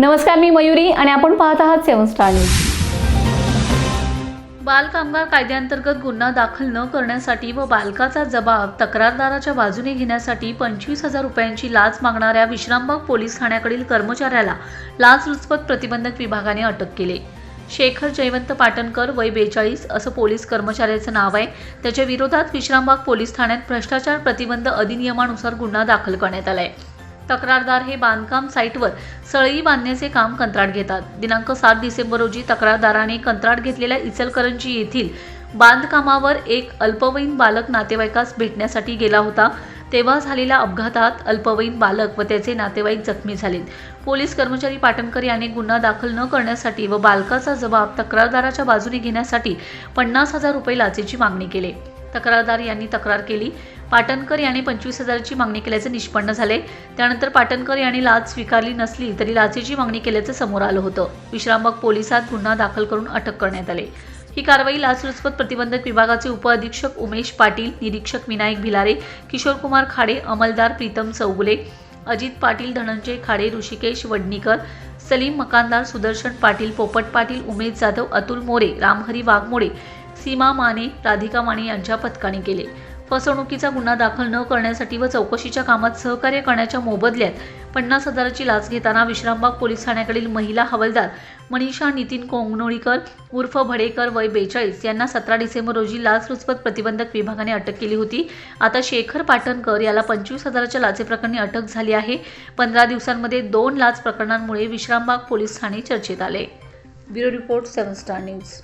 नमस्कार मी मयुरी आणि आपण पाहत आहात सेवन स्टार न्यूज. बालकामगार कायद्याअंतर्गत गुन्हा दाखल न करण्यासाठी व बालकाचा जबाब तक्रारदाराच्या बाजूने घेण्यासाठी पंचवीस हजार रुपयांची लाच मागणाऱ्या विश्रामबाग पोलीस ठाण्याकडील कर्मचाऱ्याला लाचलुचपत प्रतिबंधक विभागाने अटक केली. शेखर जयवंत पाटणकर वय बेचाळीस असं पोलीस कर्मचाऱ्याचं नाव आहे. त्याच्या विरोधात विश्रामबाग पोलीस ठाण्यात भ्रष्टाचार प्रतिबंध अधिनियमानुसार गुन्हा दाखल करण्यात आला आहे तक्रारदार हे बांधकाम साईटवर सळई बांधण्याचे काम कंत्राट घेतात. दिनांक सात डिसेंबर रोजी तक्रारदाराने कंत्राट घेतलेल्या इचलकरंजी येथील बांधकामावर एक अल्पवयीन बालक नातेवाईकास भेटण्यासाठी गेला होता. तेव्हा झालेल्या अपघातात अल्पवयीन बालक व त्याचे नातेवाईक जखमी झालेत. पोलीस कर्मचारी पाटणकर यांनी गुन्हा दाखल न करण्यासाठी व बालकाचा जबाब तक्रारदाराच्या बाजूने घेण्यासाठी पन्नास हजार रुपये लाचेची मागणी केली. तक्रारदार यांनी तक्रार केली. पाटणकर यांनी पंचवीस हजाराची मागणी केल्याचे निष्पन्न झाले. त्यानंतर पाटणकर यांनी लाच स्वीकारली नसली तरी लाचेची मागणी केल्याचं समोर आलं होतं. विश्रामबाग पोलिसात गुन्हा दाखल करून अटक करण्यात आले. ही कारवाई लाचलुचपत प्रतिबंधक विभागाचे उपअधीक्षक उमेश पाटील निरीक्षक विनायक भिलारे किशोरकुमार खाडे अंमलदार प्रीतम चौगुले अजित पाटील धनंजय खाडे ऋषिकेश वडणीकर सलीम मकानदार सुदर्शन पाटील पोपट पाटील उमेश जाधव अतुल मोरे रामहरी वाघमोडे सीमा माने राधिका माने यांच्या पथकाने केले. फसवणुकीचा गुन्हा दाखल न करण्यासाठी व चौकशीच्या कामात सहकार्य करण्याच्या मोबदल्यात पन्नास हजाराची लाच घेताना विश्रामबाग पोलीस ठाण्याकडील महिला हवालदार मनीषा नितीन कोंगनोळीकर उर्फ भडेकर वय बेचाळीस यांना सतरा डिसेंबर रोजी लाचलुचपत प्रतिबंधक विभागाने अटक केली होती. आता शेखर पाटणकर याला पंचवीस हजाराच्या लाचेप्रकरणी अटक झाली आहे. पंधरा दिवसांमध्ये दोन लाच प्रकरणांमुळे विश्रामबाग पोलीस ठाणे चर्चेत आले. Bureau report seven star news.